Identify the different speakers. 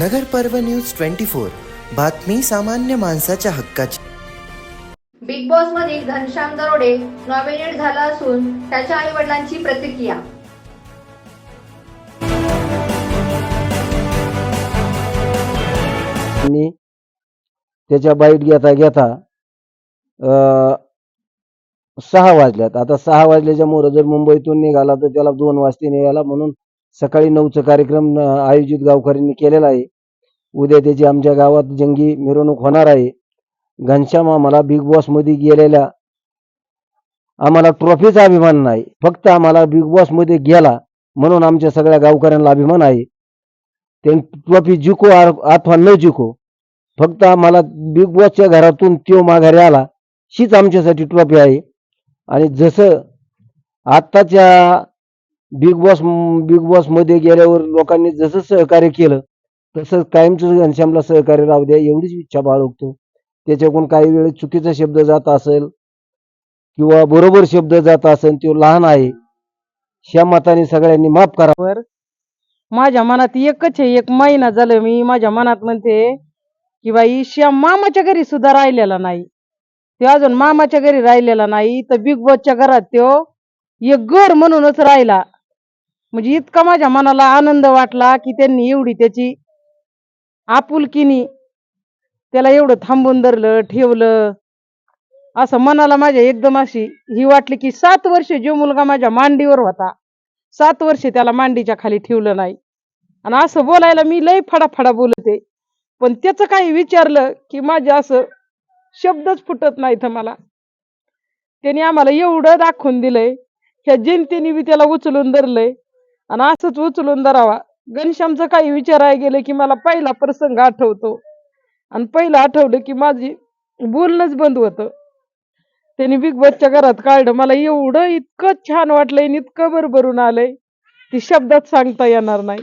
Speaker 1: नगर पर्व news twenty four. बातमी सामान्य माणसाच्या हक्काची.
Speaker 2: बिग बॉस मधील घनश्याम दरोडे नॉमिनेट झाला असून त्याच्या आई वडिलांची प्रतिक्रिया.
Speaker 3: आणि त्याच्या बाईट घेता घेता अं, सहा वाजल्यात. आता सहा वाजल्याच्या मोर जर मुंबईतून निघाला तर त्याला दोन वाजता निघाला म्हणून सकाळी नऊचा कार्यक्रम आयोजित गावकऱ्यांनी केलेला आहे. उद्या त्याची आमच्या गावात जंगी मिरवणूक होणार आहे. घनश्याम आम्हाला बिग बॉसमध्ये गेलेल्या आम्हाला ट्रॉफीचा अभिमान नाही. फक्त आम्हाला बिग बॉसमध्ये गेला म्हणून आमच्या सगळ्या गावकऱ्यांना अभिमान आहे. ते ट्रॉफी जिको अथवा न जिको फक्त आम्हाला बिग बॉसच्या घरातून तो माघारी आला हीच आमच्यासाठी ट्रॉफी आहे. आणि जसं आत्ताच्या बिग बॉस बिग बॉसमध्ये गेल्यावर लोकांनी जसं सहकार्य केलं तसं कायमचं घनश्यामला सहकार्य राहू द्या एवढीच इच्छा बाळगतो त्याच्याकडून काही वेळेस चुकीचा शब्द जात असेल किंवा बरोबर शब्द जात असेल तो लहान आहे ह्या मताने सगळ्यांनी माफ करा.
Speaker 4: माझ्या मनात एकच आहे एक महिना झालं मी माझ्या मनात म्हणते की बाई श्याम मामाच्या घरी सुद्धा राहिलेला नाही. तो अजून मामाच्या घरी राहिलेला नाही तर बिग बॉसच्या घरात तो एक घर म्हणूनच राहिला. म्हणजे इतका माझ्या मनाला आनंद वाटला की त्यांनी एवढी त्याची आपुलकीनी त्याला एवढं थांबून धरलं ठेवलं. असं मनाला माझ्या एकदम अशी ही वाटली की सात वर्ष जो मुलगा माझ्या मांडीवर होता सात वर्ष त्याला मांडीच्या खाली ठेवलं नाही. आणि असं बोलायला मी लय फडाफडा बोलते. पण त्याचं काही विचारलं की माझे असं शब्दच फुटत नाही तर मला. त्याने आम्हाला एवढं दाखवून दिलंय. ह्या जनतेने बी त्याला उचलून धरलंय. आणि असंच उचलून धरावा. घनश्यामचं काही विचारायला गेलं की मला पहिला प्रसंग आठवतो. आणि पहिलं आठवलं की माझी बोलणंच बंद होतं. त्यांनी बिग बॉसच्या घरात काढलं. मला एवढं इतकं छान वाटलंय आणि इतकं भरभरून आलंय. ती शब्दात सांगता येणार नाही.